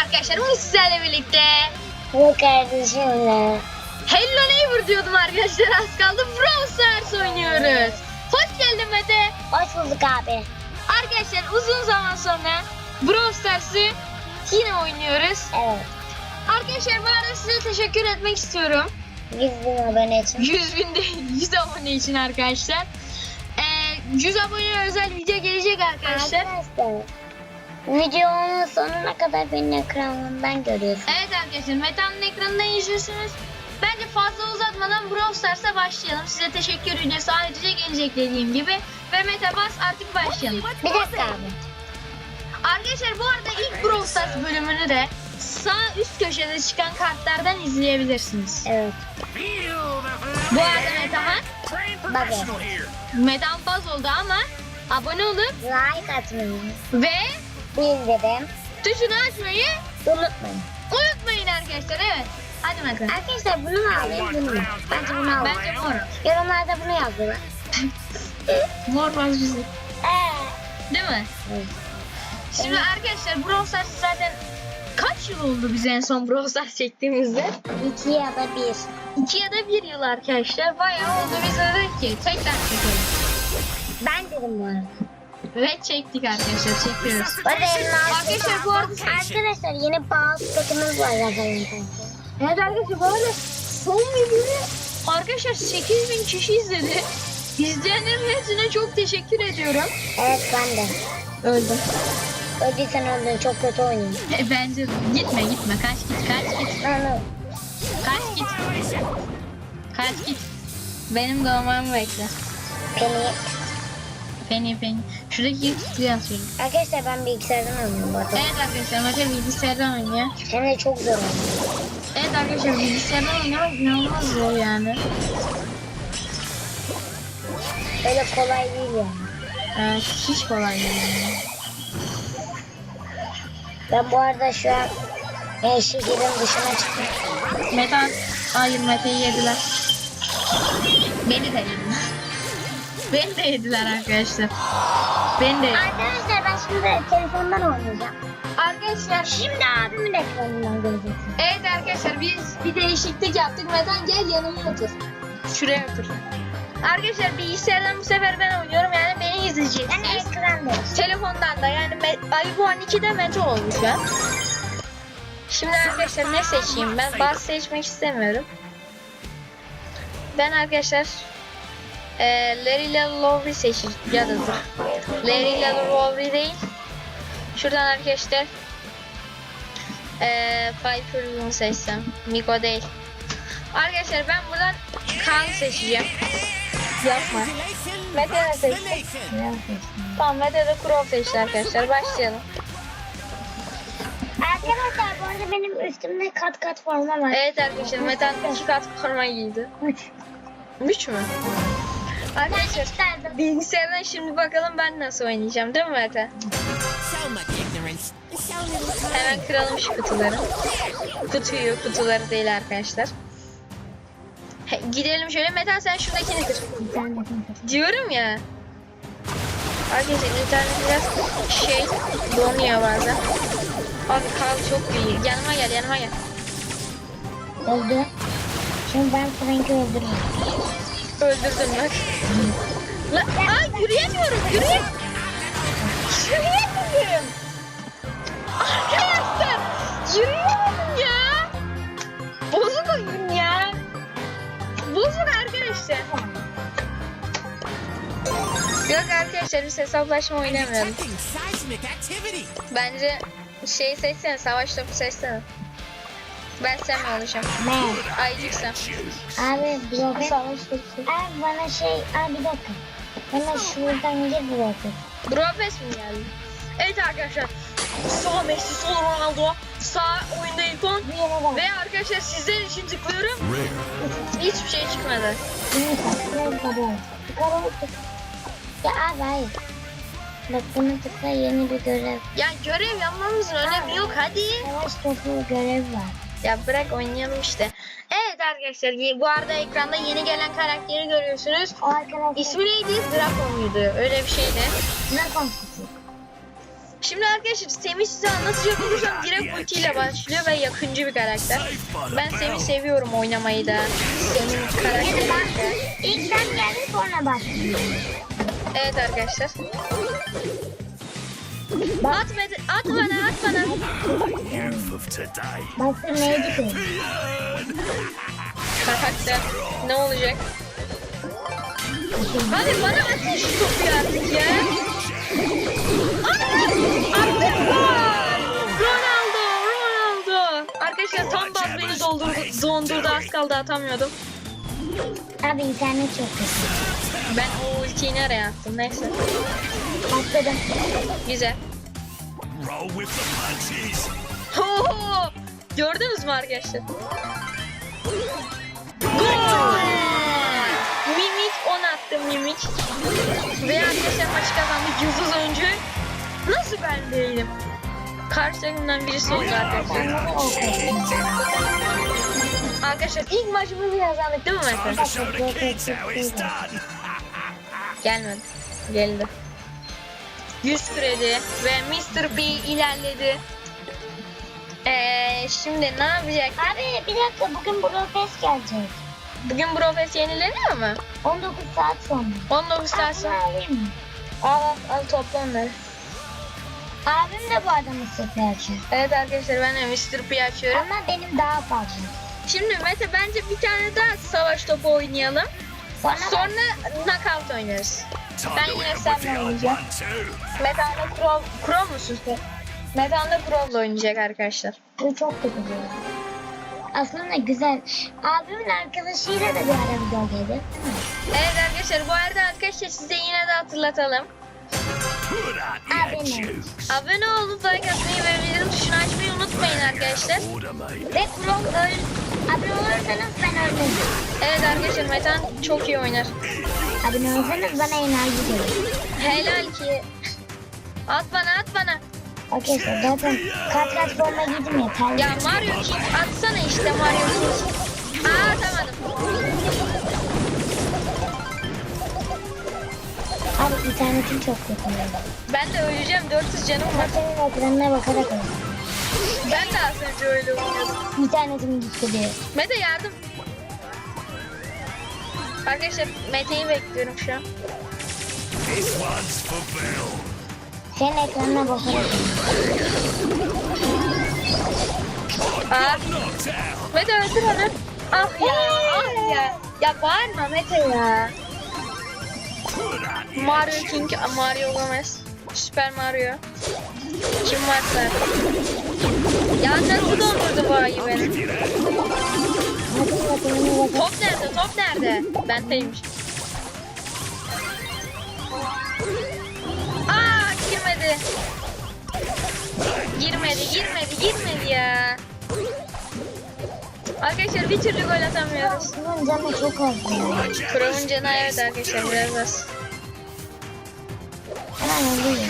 arkadaşlar bugün sizlerle birlikte Bu kardeşimle. Hello Neighbor diyordum arkadaşlar az kaldı Brawl Stars oynuyoruz. Hoş geldin Mete. Hoş bulduk abi. Arkadaşlar uzun zaman sonra Brawl Stars'ı yine oynuyoruz. Evet. Arkadaşlar bu arada size teşekkür etmek istiyorum. 100 bin abone için. 100 bin değil 100 abone için arkadaşlar. Ee, 100 abone özel video gelecek arkadaşlar. Arkadaşlar. Videonun sonuna kadar benim ekranımdan görüyorsunuz. Evet arkadaşlar Meta'nın ekranından izliyorsunuz. Bence fazla uzatmadan Brawl Stars'a başlayalım. Size teşekkür videosu ayrıca gelecek dediğim gibi. Ve Meta bas artık başlayalım. Bir dakika abi. Arkadaşlar bu arada ilk Brawl Stars bölümünü de sağ üst köşede çıkan kartlardan izleyebilirsiniz. Evet. Bu arada Meta'han Bakın. Metan baz oldu ama abone olup Like atmayı, ve bildirim, tuşunu açmayı unutmayın. unutmayın arkadaşlar. Evet. Hadi Meta. Arkadaşlar bunu mu alayım bunu mu? Bence bunu alayım. Bence mor. Yorumlarda bunu yazdılar. Mor güzel. Eee. Değil mi? Evet. Şimdi arkadaşlar Brawl Stars zaten kaç yıl oldu biz en son Brawl Stars çektiğimizde? İki ya da bir. İki ya da bir yıl arkadaşlar. Bayağı oldu biz de dedik ki tekrar çekelim. Ben dedim bu arada. Ve çektik arkadaşlar çekiyoruz. Arkadaşlar bu arada Arkadaşlar yeni bazı takımız var zaten. Evet arkadaşlar bu arada son videoyu arkadaşlar 8000 kişi izledi. İzleyenlerin hepsine çok teşekkür ediyorum. Evet ben de. Öldüm. Öldüysen öldün çok kötü oynuyorsun. E, bence gitme gitme kaç git kaç git Lan kaç git. Kaç git. Benim doğmamı bekle. beni Penny penny. Şuradaki kutuyu yazıyorum. Arkadaşlar ben bilgisayardan oynuyorum bu arada. Evet arkadaşlar Mete bilgisayardan oynuyor. Hem de çok zor oynuyor. Evet arkadaşlar bilgisayardan oynamak inanılmaz zor yani. Öyle kolay değil yani. Evet, hiç kolay değil. yani. Ben bu arada şu an e, şehrin dışına çıktım. Mete, hayır Mete'yi yediler. Beni de yediler. Beni de yediler arkadaşlar. Beni de yediler. Arkadaşlar ben şimdi telefondan oynayacağım. Arkadaşlar Şimdi abimin ekranından göreceksiniz. Evet arkadaşlar biz bir değişiklik yaptık. Metan gel yanıma otur. Şuraya otur. Arkadaşlar bilgisayardan bu sefer ben oynuyorum yani beni Ben izleyeceksiniz. ekrandayım. Telefondan da yani Me- Ayıboğan 2'de Mete olmuş ya. Şimdi arkadaşlar ne seçeyim ben? Bas seçmek istemiyorum. Ben arkadaşlar eee Larry ile Lowry seçeceğim. Ya da dur. Larry ile Lowry değil. Şuradan arkadaşlar eee Piper'ını seçsem. Miko değil. Arkadaşlar ben buradan Kaan seçeceğim. Yapma. Mete seçti? Tamam Mete de Crow seçti arkadaşlar. Başlayalım. Arkadaşlar bu arada benim üstümde kat kat forma var. Evet arkadaşlar Mete iki kat forma giydi. Üç. Üç mü? Arkadaşlar isterdim. bilgisayardan şimdi bakalım ben nasıl oynayacağım değil mi Mete? Hemen kıralım şu kutuları. Kutuyu, kutuları değil arkadaşlar. He, gidelim şöyle. Mete sen şuradakini kır. Diyorum ya. Arkadaşlar internet biraz şey donuyor bazen. Abi kal çok iyi. Yanıma gel yanıma gel. Öldü. Şimdi ben Frank'i öldürürüm. Öldürdün bak. La, aa yürüyemiyorum yürüyem. Yürüyemiyorum. Arkadaşlar yürüyemiyorum ya. Bozuk oyun ya. Bozuk arkadaşlar. Yok arkadaşlar biz hesaplaşma activity. Bence şey seçsene savaş topu seçsene. Ben sen mi olacağım? Ne? Ayıcık sen. Abi blok Savaş topu. Abi bana şey, abi bir dakika. Bana şuradan gir blok et. Brofes mi geldi? Evet arkadaşlar. Sağ Messi, sol Ronaldo. Sağ oyunda yere bak. Ve arkadaşlar sizler için tıklıyorum. Hiçbir şey çıkmadı. Ya abi hayır. Bak bunu tıkla yeni bir görev. Ya görev yapmamızın önemi yok hadi. Savaş topu görev var. Ya bırak oynayalım işte. Evet arkadaşlar bu arada ekranda yeni gelen karakteri görüyorsunuz. O arkadaşlar İsmi neydi? Draco muydu? Öyle bir şeydi. ne konuşuyor? Şimdi arkadaşlar Semih size anlatacak olursam direkt ultiyle başlıyor ve yakıncı bir karakter. Ben Semih seviyorum oynamayı da. Semih karakteri. İlk sen geldin sonra başlıyor. Evet arkadaşlar. At, Mete- at bana at bana. Today. Bastırmaya gidiyorum. Karakter ne olacak? Hadi bana atın şu topu artık ya. Aa, Artık gol! Ronaldo, Ronaldo. Arkadaşlar tam baz beni doldurdu, dondurdu az kaldı atamıyordum. Abi internet çok kötü. Ben o ultiyi nereye attım neyse. Bastırdım. Güzel. Roll with the punches. Ho! Gördünüz mü arkadaşlar? Gol! Mimik 10 attı Mimik. Ve arkadaşlar maçı kazandık. Yıldız oyuncu. Nasıl ben değilim? Karşı takımdan birisi oldu arkadaşlar. Arkadaşlar ilk maçımızı kazandık değil mi Time Mete? to 100 kredi ve Mr. P ilerledi. Ee, şimdi ne yapacak? Abi bir dakika bugün Brofest gelecek. Bugün Brofest yenileniyor mu? 19 saat sonra. 19 saat sonra. alayım mı? Al al, al topla onları. Abim de bu adamı sıfır açıyor. Evet arkadaşlar ben de Mr. P açıyorum. Ama benim daha fazla. Şimdi Mete bence bir tane daha savaş topu oynayalım. Sonra, Sonra knockout oynarız. Ben yine senle oynayacağım. Metehan'da Crow, Crow musun sen? Metehan'da Crow'la oynayacak arkadaşlar. bu çok kötü bir oyun. Aslında güzel. Abimin arkadaşıyla da bir ara video geldi. Evet arkadaşlar bu arada arkadaşlar size yine de hatırlatalım. Put out Abi your ne? jukes. Abone olup like atmayı ve bildirim tuşunu açmayı unutmayın arkadaşlar. Ve Kron öl... Abone olursanız ben ölmem. Evet arkadaşlar Metehan çok iyi oynar. Abone olursanız bana enerji gelir. Helal ki. At bana at bana. Arkadaşlar zaten kat kat forma giydim yeter. Ya Mario King atsana işte Mario King. Aa atamadım. Abi internetim çok kötü. Ben de öleceğim 400 canım var. Masanın ekranına bakarak oynuyorum. Ben de az önce öyle oynuyordum. İnternetim gitti diye. Mete yardım. Arkadaşlar Mete'yi bekliyorum şu an. Senin ekranına oynuyorum. Aa. Mete öldür onu. Ah ya, ah ya. Ya bağırma Mete ya. Mario King, Mario Gomez. Süper Mario. Kim varsa. Ya nasıl dondurdu bu ayı beni? Top nerede? Top nerede? Bendeymiş. Aa girmedi. Girmedi, girmedi, girmedi ya. Arkadaşlar bir türlü gol atamıyoruz. Bunun canı çok az. ya. Kur'an'ın canı evet arkadaşlar biraz az. Hemen oluyor.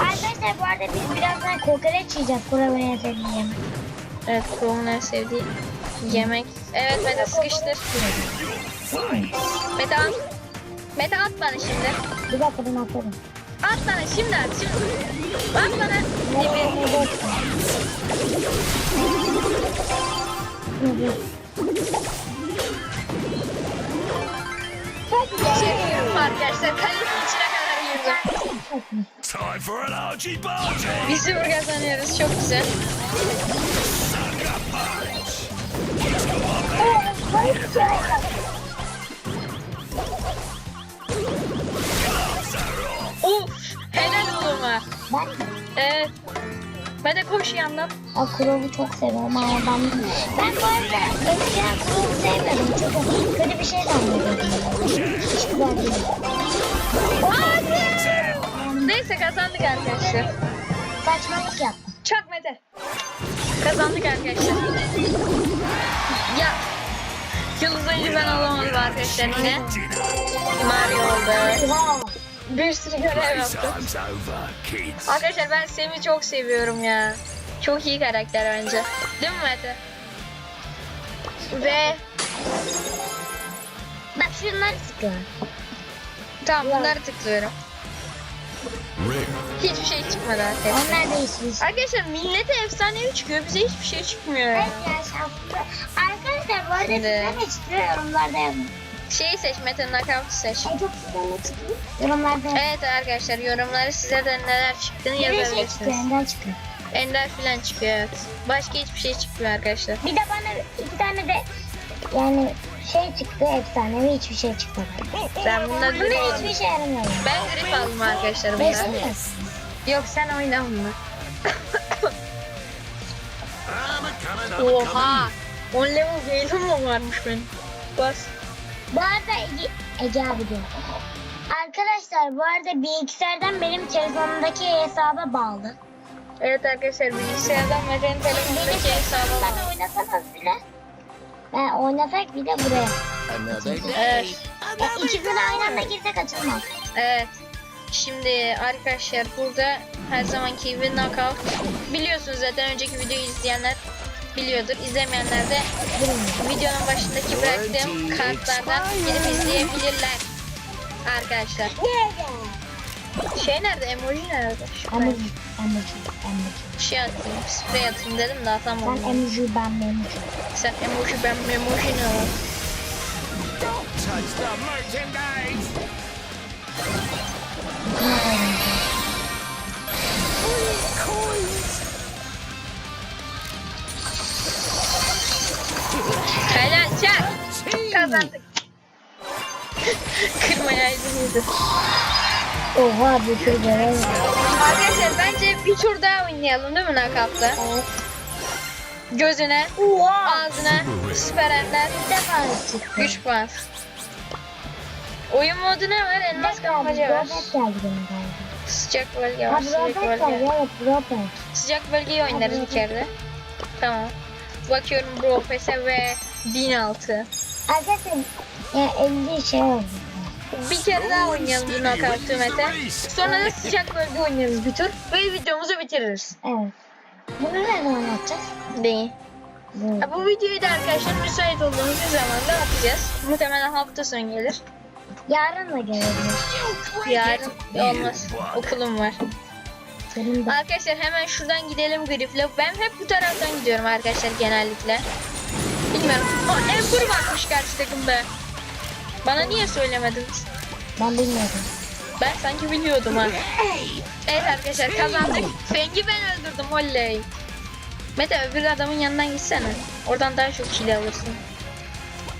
Arkadaşlar bu arada biz birazdan kokoreç yiyeceğiz. Kurabın en sevdiği yemek. Evet Kur'an'ın en sevdiği yemek. Evet Mete sıkıştır. Mete at. Mete at bana şimdi. Bir dakika ben atladım. At bana şimdi at şimdi. At bana. Çekiyorum arkadaşlar. Kalenin içine kadar. Time for an argy bargy. Bir sıfır kazanıyoruz. Çok güzel. Uf. Helal oğluma. Ben Evet. Ben de koş yandan. kuralı çok seviyorum ama ben ben bu arada eskiden kuralı sevmedim çünkü kötü bir şey zannediyordum. Hiç güzel değil. Neyse kazandık arkadaşlar. Saçmalık yaptım. Kazandık arkadaşlar. Ya. Yıldız oyuncu ben olamadım arkadaşlar yine. Mario oldu. Wow. Bir sürü görev yaptım. time's over, kids. Arkadaşlar ben Sem'i çok seviyorum ya. Çok iyi karakter bence. Değil mi Mete? Ve Bak şunları sıkıyorum. tamam bunları tıklıyorum. Rare. Hiçbir şey çıkmadı arkadaşlar. Onlar da hiçbir şey. Arkadaşlar millete efsanevi çıkıyor. Bize hiçbir şey çıkmıyor. Evet ya şanslı. Arkadaşlar bu arada Şimdi- size ne çıkıyor yorumlarda yazın. Şeyi seç Mete Knockout'u seç. En çok size ne çıkıyor? Yorumlarda yazın. Evet arkadaşlar yorumları size de neler çıktığını Bir de şey çıkıyor, yazabilirsiniz. ender çıkıyor. Ender filan çıkıyor evet. Başka hiçbir şey çıkmıyor arkadaşlar. Bir de bana iki tane de yani şey çıktı efsanevi hiçbir şey çıkmadı. Ben bunları Bunda hiçbir şey yaramıyor. Ben grip aldım arkadaşlar bundan. mi? Yok sen oyna bunu. I'm a coming, I'm a Oha. 10 level gale'ım mı varmış benim? Bas. Bu arada Ege, Ege abi diyor. Arkadaşlar bu arada bilgisayardan benim telefonumdaki hesaba bağlı. Evet arkadaşlar bilgisayardan Mete'nin telefonundaki hesabı var. Bana oynasanız bile. Ben oynasak bir de buraya. Evet. Ya ikisini aynı anda girsek açılmaz. Evet. Şimdi arkadaşlar burada her zamanki gibi knockout. Biliyorsunuz zaten önceki videoyu izleyenler biliyordur. İzlemeyenler de videonun başındaki bıraktığım kartlardan gidip izleyebilirler. Arkadaşlar. Şey nerede? Emoji nerede? Şu Emoji, emoji, emoji. Şey atayım, sprey atayım dedim de atamadım. Ben emoji, ben emoji. Sen emoji ben emoji ne merchandise. Helal çak. Kazandık. Kırmayaydınız. Oha bu şey böyle. Arkadaşlar bence bir tur daha oynayalım değil mi nakapta? Evet. Gözüne, ağzına, süper ender, Bir defa çıktı. güç puan. Oyun modu ne var? Elmas kapmaca var. Robot geldi benim galiba. Sıcak bölge var, sıcak geldi bölge. evet. Sıcak bölgeyi oynarız bir kere de. Tamam. Bakıyorum Bro Pes'e ve 1006. Arkadaşlar ya 50 şey oldu. Bir kere daha oynayalım bu knockout'u Mete. Sonra da sıcak bölge oynarız bir tur ve videomuzu bitiririz. Evet. Bunu ne zaman yapacağız? Değil. Böyle. Ha, bu videoyu da arkadaşlar müsait olduğumuz bir zamanda atacağız. Muhtemelen hafta sonu gelir. Yarın da gelebilir. Yarın olmaz. Okulum var. De. Arkadaşlar hemen şuradan gidelim grifle. Ben hep bu taraftan gidiyorum arkadaşlar genellikle. Bilmiyorum. O Ember bakmış karşı takımda. Bana niye söylemediniz? Ben bilmiyordum. Ben sanki biliyordum ha. Evet arkadaşlar kazandık. Feng'i ben öldürdüm oley. Mete öbür adamın yanından gitsene. Oradan daha çok kill alırsın.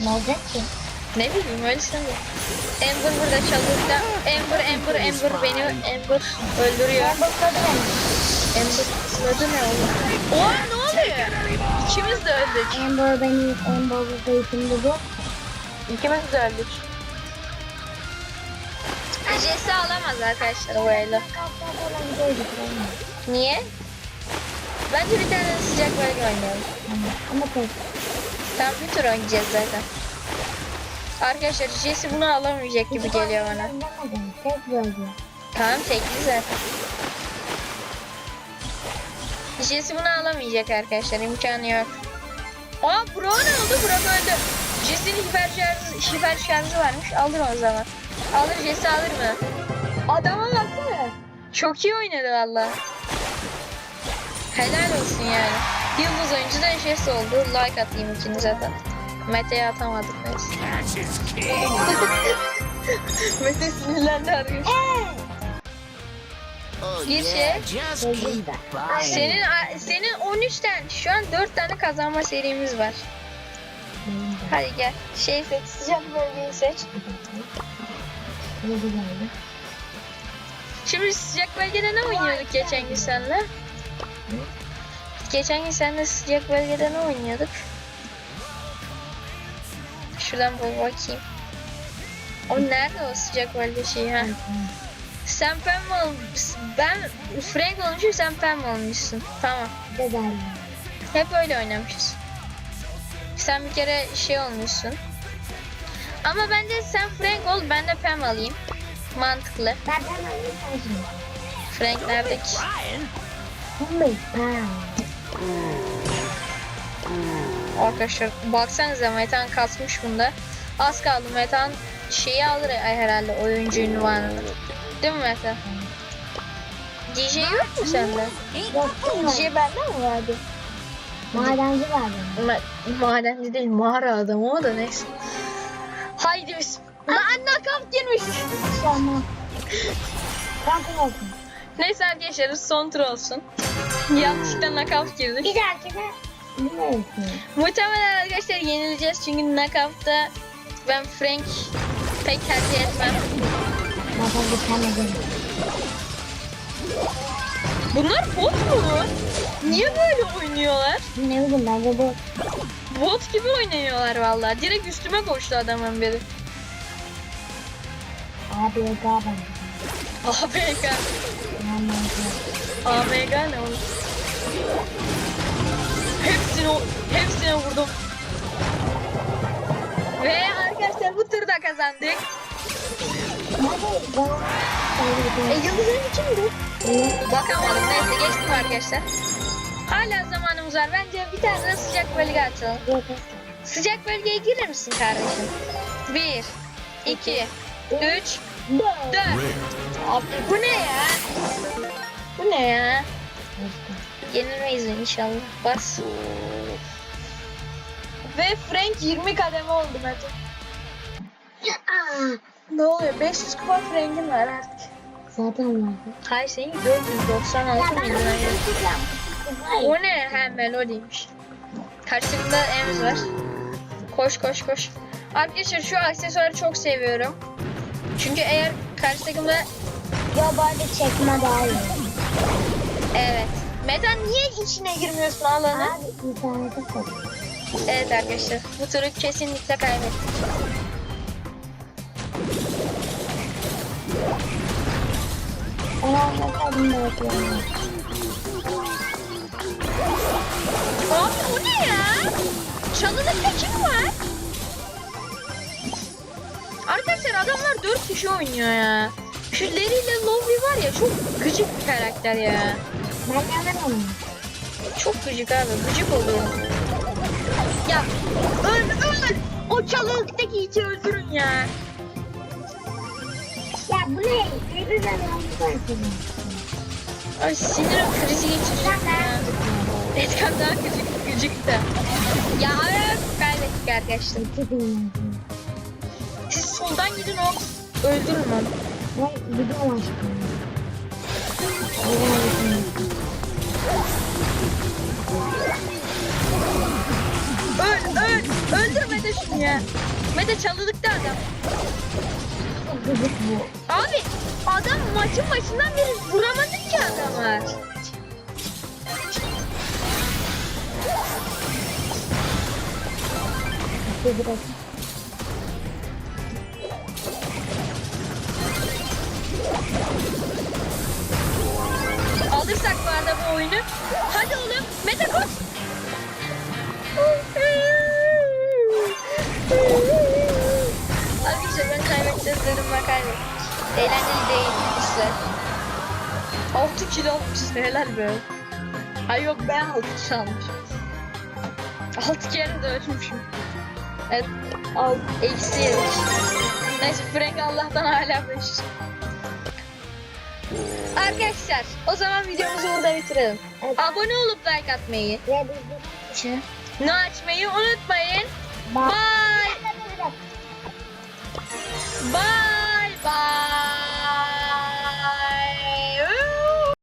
Ne olacak ki? Ne bileyim öyle sanırım. Ember burada çalıkta. Ember, Ember, Ember beni Ember öldürüyor. Ember sırada ne oldu? Oha ne oluyor? İkimiz de öldük. Amber beni, Amber burada isim buldu. İkimiz de öldük. Jesse alamaz arkadaşlar o ele. Kalktan falan gidiyordu. Niye? Bence bir tane sıcak bölge oynayalım. Ama, tek. Tam bir tur oynayacağız zaten. Arkadaşlar Jesse bunu alamayacak gibi geliyor bana. Anlamadım. Tek bölge. Tamam tekli zaten. Jesse bunu alamayacak arkadaşlar imkanı yok. Aa Bro ne oldu? Bro öldü. Jesse'nin hiper şarjı, hiper şarjı varmış. Alır o zaman. Alır Jesse alır mı? Adama baksana. Çok iyi oynadı valla. Helal olsun yani. Yıldız oyuncu da Jesse oldu. Like atayım ikinize de. Mete'ye atamadık king. Mete sinirlendi arkadaşlar. Oh, Bir yeah, şey. Senin senin 13 tane şu an 4 tane kazanma serimiz var. Hadi gel. Şey seç, sıcak bölgeyi seç. Bölge geldi. Şimdi sıcak bölgede ne oynuyorduk geçen gün seninle? Geçen gün seninle sıcak bölgede ne oynuyorduk? Şuradan bir bakayım. O nerede o sıcak bölge şeyi ha? Sen pem mi olmuşsun? Ben Frank olmuşum sen pem olmuşsun. Tamam. Güzel. Hep öyle oynamışız. Sen bir kere şey olmuşsun. Ama bence sen Frank ol ben de Pam alayım. Mantıklı. Ben hemen bir tane. Frank nerede ki? Arkadaşlar baksanıza Metan kasmış bunda. Az kaldı Metan şeyi alır herhalde oyuncu ünvanını. Değil mi Metan? DJ yok mu sende? DJ bende mi vardı? Madenci var benim. Ma madenci değil mağara adamı o da neyse. Haydi biz. Lan nakavt girmiş. Tamam. Kampın olsun. Neyse arkadaşlar son tur olsun. Yanlışlıkla nakavt girdik. Bir dahakine bilmiyorum. Muhtemelen arkadaşlar yenileceğiz çünkü knockout'ta ben Frank pek tercih etmem. Bir tane değil. Bunlar bot mu? Niye böyle oynuyorlar? Ne bileyim bence bu. Bot gibi oynuyorlar vallahi. Direkt üstüme koştu adamın biri. Ega bence. ABK. AMG ne oğlum? Hepsini, hepsine vurdum. Ve arkadaşlar bu turda kazandık. E yıldızın kimdi? Bakamadım neyse geçtim arkadaşlar. Hala zamanımız var. Bence bir tane de sıcak bölge açalım. Sıcak bölgeye girer misin kardeşim? Bir, iki, üç, Dört. Abi bu ne ya? Bu ne ya? Yenilmeyiz inşallah. Bas. Ve Frank 20 kademe oldu Mete. Ne oluyor? 500 kupa Frank'in var artık. Zaten vardı. Hayır senin Ya 496 ben milyon. O ne? Ha melodiymiş. Karşımda Ems var. Koş koş koş. Arkadaşlar şu aksesuarı çok seviyorum. Çünkü eğer karşı takımda Ya bu arada çekme daha iyi. evet. Meta niye içine girmiyorsun alanı? Abi internete. Evet arkadaşlar. Bu turu kesinlikle kaybettik. O ne ya? Çalılıkta kim var? Arkadaşlar adamlar 4 kişi oynuyor ya. Şu Larry ile Lovely var ya çok gıcık bir karakter ya. Ben yanamam. Çok gıcık abi. Gıcık oluyorum. Ya öl öl. O çalılıktaki içi öldürün ya. Bu ne? Birbirine yanlış koyuyorsun. Ay sinir krizi geçiriyorum ya. Edgar daha gıcık, gıcık da. Ya kaybettik arkadaşlar. Siz soldan gidin o öldürün onu. Ben gidiyorum aşkım. Öl öl. Öldür Mete şunu ya. Mete çalılıkta adam. Gıcık bu. Abi adam maçın başından beri vuramadık ki adamı. Alırsak bu arada bu oyunu. Hadi oğlum Mete koş. Ben kaybedeceğiz dedim ben kaybettim. Eğlenceli değil işte. 6 kilo almışız helal be. Ay yok ben 6 kilo almışım. 6 kere de ölmüşüm. Evet. Al, eksi yedik. Neyse Frank Allah'tan hala 5. Arkadaşlar o zaman videomuzu burada bitirelim. Evet. Abone olup like atmayı, Ve için. ne açmayı unutmayın. Bye. Bye bye.